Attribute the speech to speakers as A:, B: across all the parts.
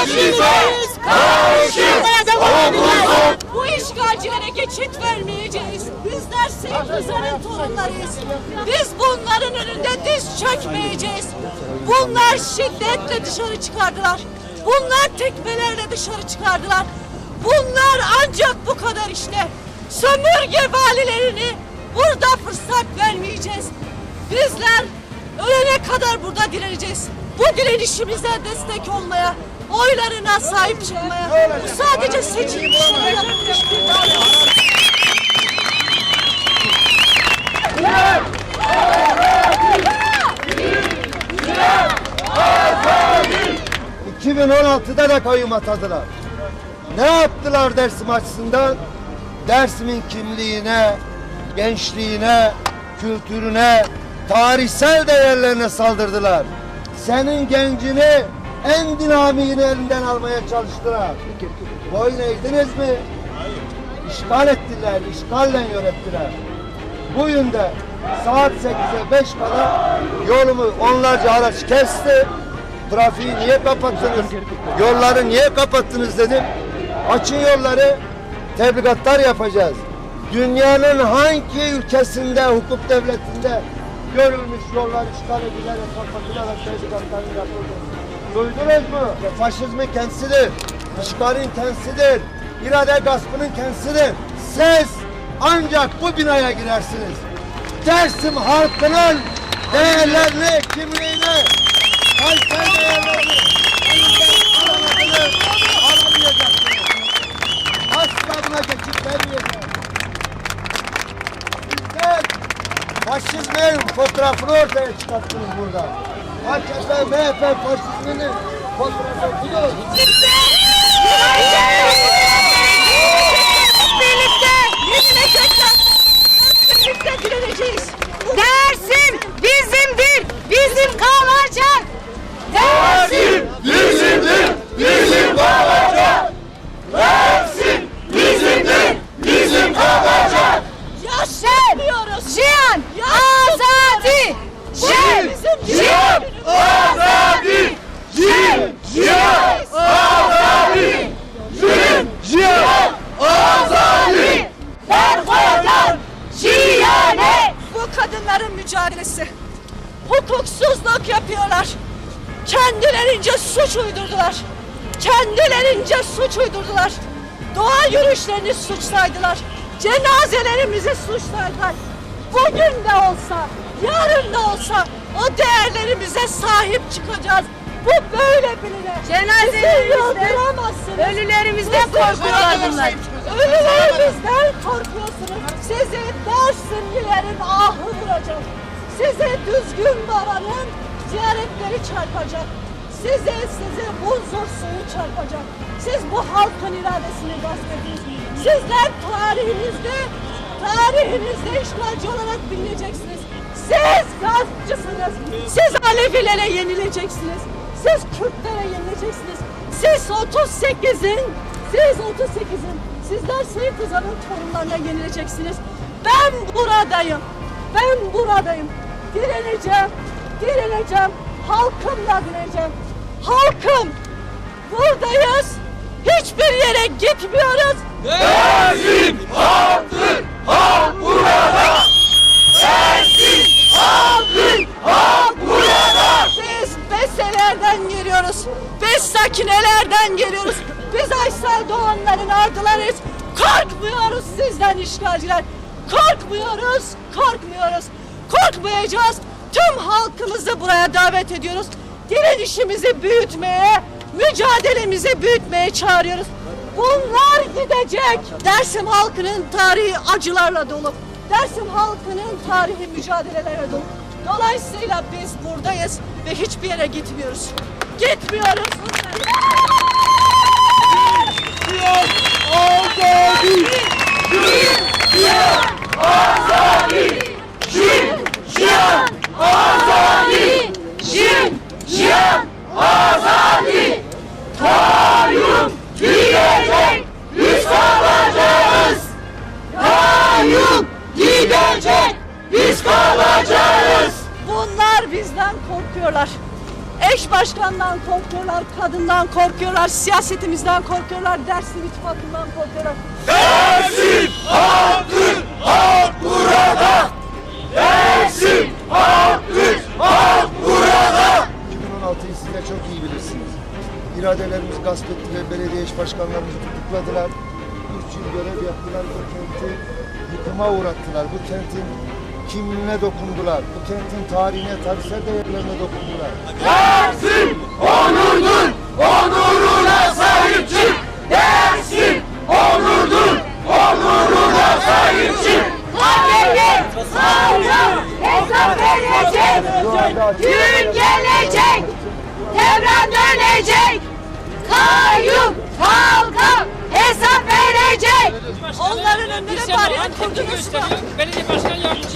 A: Faşizme karşı savunacağız. Bu işgalcilere geçit vermeyeceğiz. Bizler Seyit Rıza'nın torunlarıyız. Biz bunların önünde diz çökmeyeceğiz. Bunlar şiddetle dışarı çıkardılar. Bunlar tekmelerle dışarı çıkardılar. Bunlar ancak bu kadar işte. Sömürge valilerini burada fırsat vermeyeceğiz. Bizler ölene kadar burada direneceğiz. Bu direnişimize destek olmaya, oylarına sahip çıkmaya, bu sadece bir davranış.
B: 2016'da da kayyum atadılar. Ne yaptılar Dersim açısından? Dersim'in kimliğine, gençliğine, kültürüne, tarihsel değerlerine saldırdılar. Senin gencini en dinamiğini elinden almaya çalıştılar. Boyun eğdiniz mi? İşgal ettiler, işgalle yönettiler. Bugün de saat 8'e 5 kala yolumu onlarca araç kesti. Trafiği niye kapattınız? Yolları niye kapattınız dedim. Açın yolları, tebligatlar yapacağız. Dünyanın hangi ülkesinde, hukuk devletinde görülmüş yollar işgal edilerek kapatılarak tebligatların yapıldı? Duydunuz mu? Faşizmin kendisidir. İşgalin kendisidir. İrade gaspının kendisidir. Siz ancak bu binaya girersiniz. Dersim halkının değerlerini, kimliğini, kalite değerlerini alamayacaksınız. Asla buna geçit vermeyeceğiz. Sizler faşizmin fotoğrafını ortaya çıkarttınız burada. AKP, MHP faşizminin fotoğrafı budur.
A: Birlikte yenilecekler. Birlikte direneceğiz.
C: Dersim bizimdir, bizim kalacak.
A: Kendilerince suç uydurdular. Doğa yürüyüşlerini suç saydılar. Cenazelerimizi suç saydılar. Bugün de olsa, yarın da olsa o değerlerimize sahip çıkacağız. Bu böyle Bizi yıldıramazsınız.
C: Ölülerimizden korkuyorlar.
A: Ölülerimizden korkuyorsunuz. Sizi Dersimlilerin ahı vuracak. Size düzgün babanın ziyaretleri çarpacak. Size size huzur suyu çarpacak. Siz bu halkın iradesini gasp ettiniz. Sizler tarihinizde, tarihinizde işgalci olarak bilineceksiniz. Siz gaspçısınız. Siz Alevilere yenileceksiniz. Siz Kürtlere yenileceksiniz. Siz 38'in, siz 38'in, sizler Seyit Rıza'nın torunlarına yenileceksiniz. Ben buradayım. Ben buradayım. Direneceğim. Direneceğim. Halkımla direneceğim. Halkım. Buradayız. Hiçbir yere gitmiyoruz.
D: Dersim halkın, halk burada. Dersim halkın, halk burada.
A: Biz beselerden geliyoruz. Biz sakinelerden geliyoruz. Biz Aysel Doğanların ardılarıyız. Korkmuyoruz sizden işgalciler. Korkmuyoruz, korkmuyoruz. Korkmayacağız. Tüm halkımızı buraya davet ediyoruz. Direnişimizi büyütmeye, mücadelemizi büyütmeye çağırıyoruz. Bunlar gidecek. Dersim halkının tarihi acılarla dolu. Dersim halkının tarihi mücadelelerle dolu. Dolayısıyla biz buradayız ve hiçbir yere gitmiyoruz. Gitmiyoruz.
D: Azadi, cin, cihan, azadi. Kayyum gidecek, biz kalacağız. Kayyum gidecek, biz kalacağız.
A: Bunlar bizden korkuyorlar.
E: Eş başkandan korkuyorlar, kadından korkuyorlar, siyasetimizden korkuyorlar, Dersim ittifakından korkuyorlar.
D: Dersim halkın halk burada. Dersim halkın halk burada.
B: 2016'yı siz de çok iyi bilirsiniz. İradelerimizi gasp ettiler, belediye eş başkanlarımızı tutukladılar. Üç yıl görev yaptılar, bu kenti yıkıma uğrattılar. Bu kentin kimliğine dokundular. Bu kentin tarihine, tarihsel değerlerine dokundular.
D: Dersim onurdur, onuruna sahip çık. Dersim onurdur, onuruna sahip çık.
C: Kaybedin. Halka hesap verecek. Gün gelecek. Devran dönecek. Kayyum halka hesap verecek.
E: Onların önüne
A: Bir
E: de
A: sene
E: bari
A: Antep'te
E: kurdunuz mu?
A: gösteriyor. Belediye başkan yardımcısı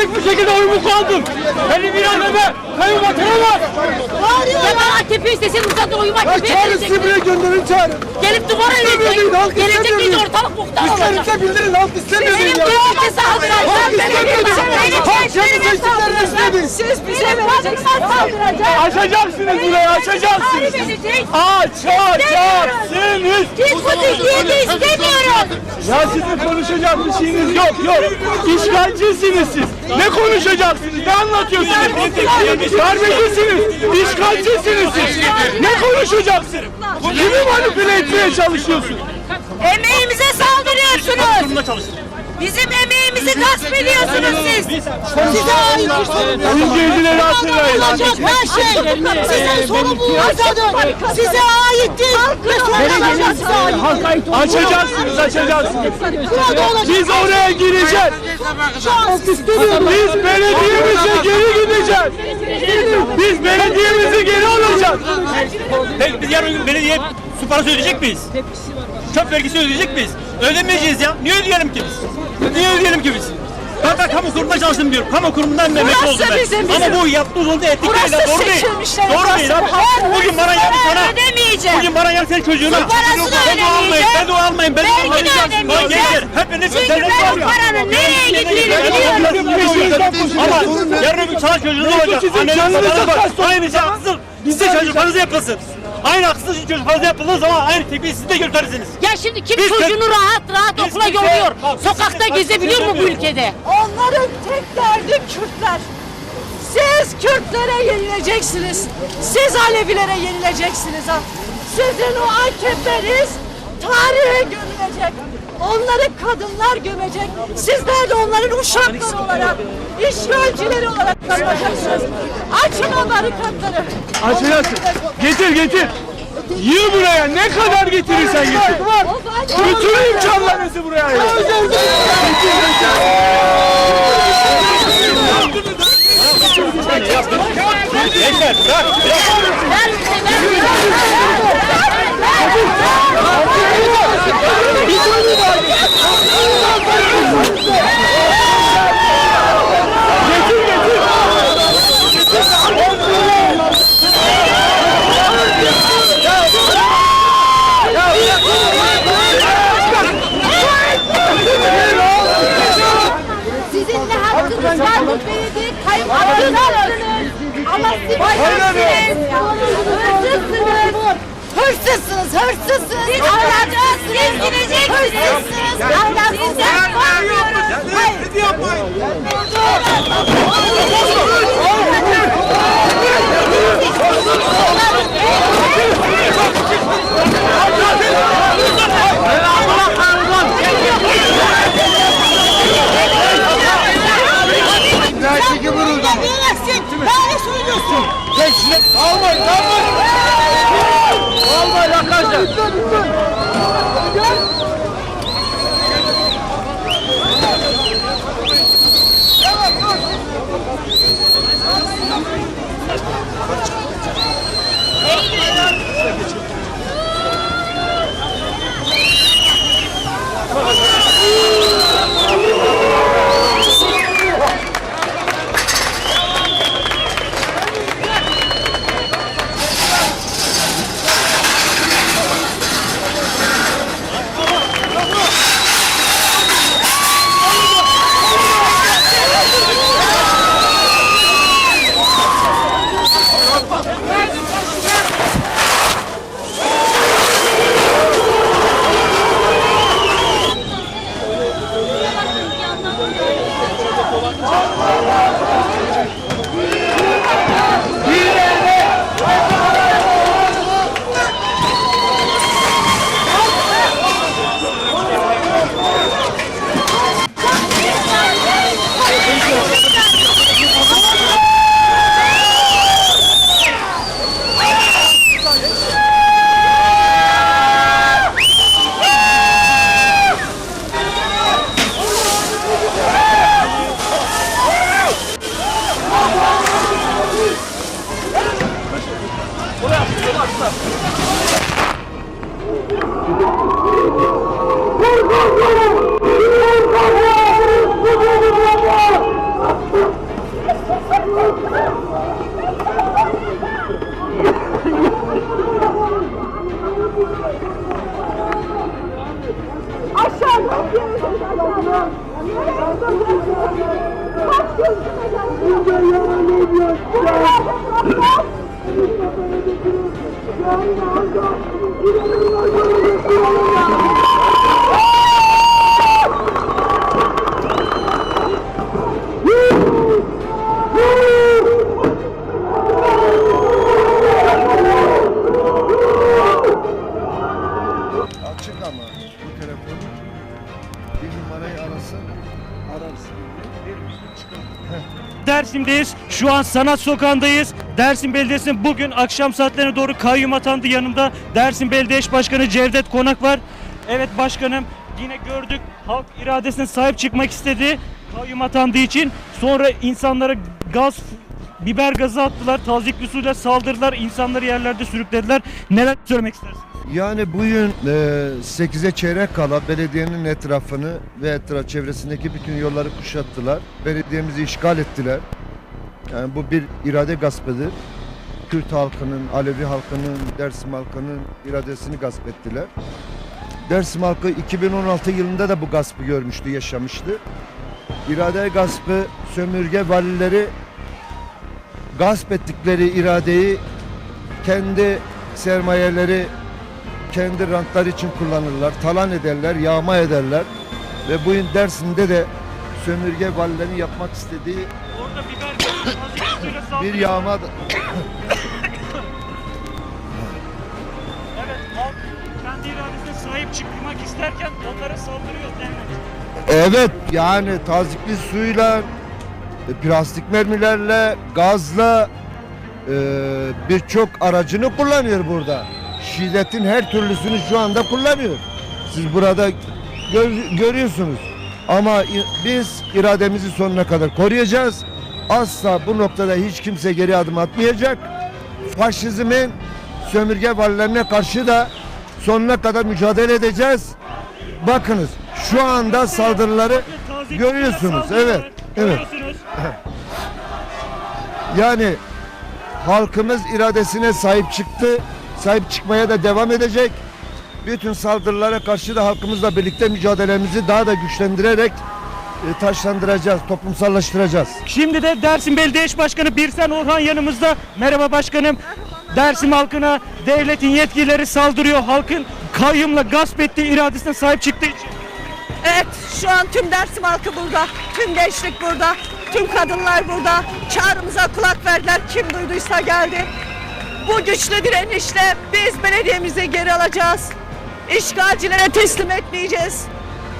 D: Demokratik bir şekilde oyumu kullandım. Benim irademe kayyum atıramaz.
C: Ya ben AKP istesin uzatın oyum AKP'ye
B: Çağırın
C: verecek.
B: buraya gönderin çağırın.
C: Gelip duvara
B: değil, halk.
C: Gelecek
B: istemiyor
C: ortalık muhtar olacak.
B: İsterse bildirin halk istemiyor
C: Benim
B: ya.
C: devlete saldıracak.
B: Halk istemiyor.
C: Benim
B: Halk kendi seçtiklerini istedi.
C: Siz bize vereceksiniz.
D: Açacaksınız burayı açacaksınız. Açacaksınız.
C: Biz bu Türkiye'de istemiyoruz.
D: Ya sizin konuşacak bir şeyiniz yok yok. İşgalcisiniz siz. Ne konuşacaksınız? Ne anlatıyorsunuz? Darbecisiniz. İşgalcisiniz siz. Ne konuşacaksınız? Kimi manipüle etmeye çalışıyorsunuz?
C: Emeğimize saldırıyorsunuz. Bizim emeğimizi gasp ediyorsunuz siz. Size ait bir sorumluluk.
D: İngilizleri hatırlayın.
C: olacak her şey. Sizin sorumluluğunuz size ait değil. Ve sorumluluk size ait.
D: Açacaksınız, açacaksınız.
C: Burada olacak.
D: Biz oraya gireceğiz. Biz belediyemize geri gideceğiz. Biz belediyemizi
F: Peki biz yarın gün belediye su parası ödeyecek miyiz? Çöp vergisi ödeyecek miyiz? Ödemeyeceğiz ya. Niye ödeyelim ki biz? Niye ödeyelim ki biz? Ben, ben kamu kurumunda çalıştım diyorum. Kamu kurumundan memnun
E: Burası
F: oldum ben.
E: bizim, bizim.
F: Ama bu yaptığınız oldu değil. Doğru değil. Doğru değil abi. Bugün bana gel sana.
C: ödemeyeceğim.
F: Bugün bana gel sen çocuğuna.
C: parasını
F: Ben de almayın.
C: ödemeyeceğim.
F: Ben de almayın. Ben de
C: Vergi de
F: almayacağım.
C: ödemeyeceğim.
F: Gel gel. Hepiniz
C: Çünkü ben o paranın ne
G: Ama yarın öbür çoluk çocuğunuz olacak. Anneniz babanız var. Aynı şey çocuklarınıza yapılsın. Aynı haksızlık sizin çocuklarınıza yapıldığı zaman aynı tepkiyi siz de gösterirsiniz.
C: Ya şimdi kim
G: Biz
C: çocuğunu
G: Kürt-
C: rahat rahat
G: Biz
C: okula
G: Kürt'e-
C: yolluyor?
G: Bak, biz
C: Sokakta gezebiliyor mu bu ülkede?
A: Onların tek derdi Kürtler. Siz Kürtlere yenileceksiniz. Siz Alevilere yenileceksiniz. ha. Sizin o anketleriniz tarihe gömülecek. Onları kadınlar gömecek. Sizler de onların uşakları olarak, işgalcileri olarak kalacaksınız. Açın o barikatları.
D: Açacaksın. Getir getir. Yığ buraya ne kadar getirirsen getir. Bütün imkanlarınızı buraya yığ.
G: Gençler bırak.
A: Sizin kaymakamınız. Ama siz hırsızsınız. Hırsızsınız, hırsızsınız. Siz ahlaksızsınız. Siz gideceksiniz. Hırsızsınız. Ahlaksızsınız. Hayır.
B: Gerçeki vuruldu.
A: Diyemezsin. Böyle söylüyorsun.
B: Almayın, almayın. Almayın arkadaşlar. Lütfen, lütfen. Açık
G: An Sanat Sokağı'ndayız. Dersim Belediyesi'nin bugün akşam saatlerine doğru kayyum atandı. Yanımda Dersim Belediye Başkanı Cevdet Konak var. Evet başkanım yine gördük halk iradesine sahip çıkmak istedi. Kayyum atandığı için sonra insanlara gaz biber gazı attılar. Tazikli suyla saldırdılar. insanları yerlerde sürüklediler. Neler söylemek istersiniz?
B: Yani bugün e, 8'e çeyrek kala belediyenin etrafını ve etraf çevresindeki bütün yolları kuşattılar. Belediyemizi işgal ettiler. Yani bu bir irade gaspıdır. Kürt halkının, Alevi halkının, Dersim halkının iradesini gasp ettiler. Dersim halkı 2016 yılında da bu gaspı görmüştü, yaşamıştı. irade gaspı, sömürge valileri gasp ettikleri iradeyi kendi sermayeleri, kendi rantları için kullanırlar, talan ederler, yağma ederler. Ve bu Dersim'de de sömürge valilerin yapmak istediği
G: Orada biber
B: bir
G: saldırıyor.
B: yağma
G: Evet halk kendi iradesine sahip çıkmak isterken onlara saldırıyor devlet.
B: Evet yani tazikli suyla, e, plastik mermilerle, gazla e, birçok aracını kullanıyor burada. Şiddetin her türlüsünü şu anda kullanıyor. Siz burada gör- görüyorsunuz. Ama biz irademizi sonuna kadar koruyacağız. Asla bu noktada hiç kimse geri adım atmayacak. Faşizmin sömürge valilerine karşı da sonuna kadar mücadele edeceğiz. Bakınız şu anda saldırıları görüyorsunuz. Evet. Evet. Yani halkımız iradesine sahip çıktı. Sahip çıkmaya da devam edecek. Bütün saldırılara karşı da halkımızla birlikte mücadelemizi daha da güçlendirerek e, taşlandıracağız, toplumsallaştıracağız.
G: Şimdi de Dersim Belediye Başkanı Birsen Orhan yanımızda. Merhaba başkanım. Dersim halkına devletin yetkilileri saldırıyor. Halkın kayyumla gasp ettiği iradesine sahip çıktığı için.
A: Evet şu an tüm Dersim halkı burada. Tüm gençlik burada. Tüm kadınlar burada. Çağrımıza kulak verdiler. Kim duyduysa geldi. Bu güçlü direnişle biz belediyemizi geri alacağız. İşgalcilere teslim etmeyeceğiz.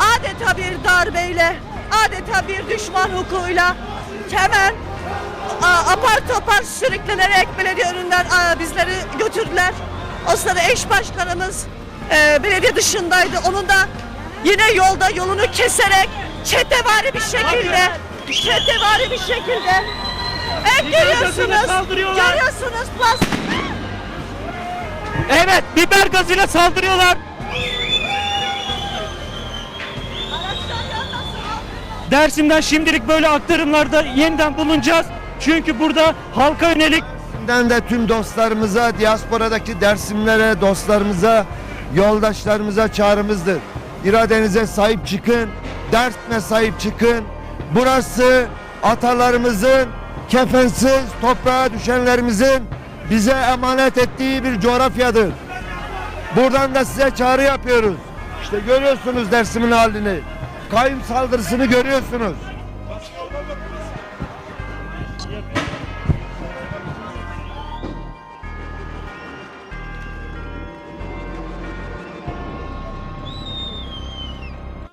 A: Adeta bir darbeyle, adeta bir düşman hukukuyla hemen apar topar sürüklenerek belediye önünden bizleri götürdüler. O sırada eş başkanımız e, belediye dışındaydı. Onun da yine yolda yolunu keserek çetevari bir şekilde çetevari bir şekilde Evet görüyorsunuz. Görüyorsunuz bas.
G: Evet biber gazıyla saldırıyorlar. Dersim'den şimdilik böyle aktarımlarda yeniden bulunacağız. Çünkü burada halka yönelik
B: Benden de tüm dostlarımıza, diasporadaki dersimlere, dostlarımıza, yoldaşlarımıza çağrımızdır. İradenize sahip çıkın, Dersim'e sahip çıkın. Burası atalarımızın kefensiz toprağa düşenlerimizin bize emanet ettiği bir coğrafyadır. Buradan da size çağrı yapıyoruz. İşte görüyorsunuz Dersim'in halini. Kayyum saldırısını görüyorsunuz.